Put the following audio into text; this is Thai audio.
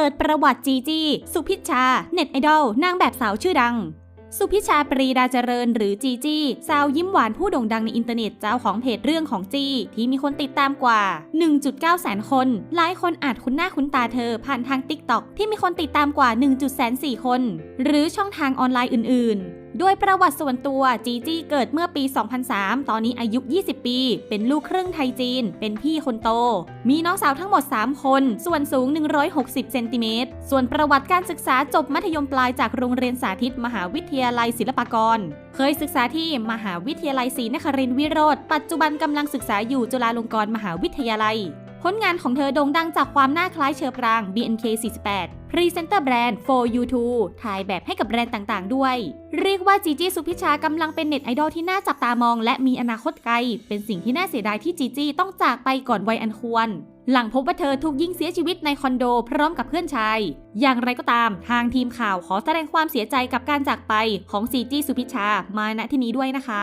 เปิดประวัติจีจีสุพิชชา เน็ตไอดอลนางแบบสาวชื่อดัง สุพิชาปรีดาเจริญหรือจีจีสาวยิ้มหวานผู้โด่งดังในอินเทอร์เน็ตเจ้าของเพจเรื่องของจีที่มีคนติดตามกว่า 1.9 แสนคน หลายคนอาจคุ้นหน้าคุ้นตาเธอผ่านทางติ๊กต็อกที่มีคนติดตามกว่า 1.4 คน หรือช่องทางออนไลน์อื่นๆ ด้วยประวัติส่วนตัวจีจีเกิดเมื่อปี 2003 ตอนนี้อายุ 20 ปี เป็นลูกครึ่งไทยจีน เป็นพี่คนโต มีน้องสาวทั้งหมด 3 คน ส่วนสูง 160 เซนติเมตร ส่วนประวัติการศึกษาจบมัธยมปลายจากโรงเรียนสาธิตมหาวิทยาลัยศิลปากร เคยศึกษาที่มหาวิทยาลัยศรีนครินทรวิโรธ ปัจจุบันกำลังศึกษาอยู่จุฬาลงกรณ์มหาวิทยาลัย ผลงานของเธอโด่งดังจากความหน้าคล้ายเชอปราง BNK48 พรีเซนเตอร์แบรนด์ for you to ถ่ายแบบให้กับแบรนด์ต่างๆ ด้วย เรียกว่าจีจี้สุพิชากำลังเป็นเน็ตไอดอลที่น่าจับตามอง และมีอนาคตไกล เป็นสิ่งที่น่าเสียดายที่จีจี้ต้องจากไปก่อนวัยอันควร หลังพบว่าเธอถูกยิงเสียชีวิตในคอนโดพร้อมกับเพื่อนชาย อย่างไรก็ตาม ทางทีมข่าวขอแสดงความเสียใจกับการจากไปของซีจี้สุพิชามาณที่นี้ด้วยนะคะ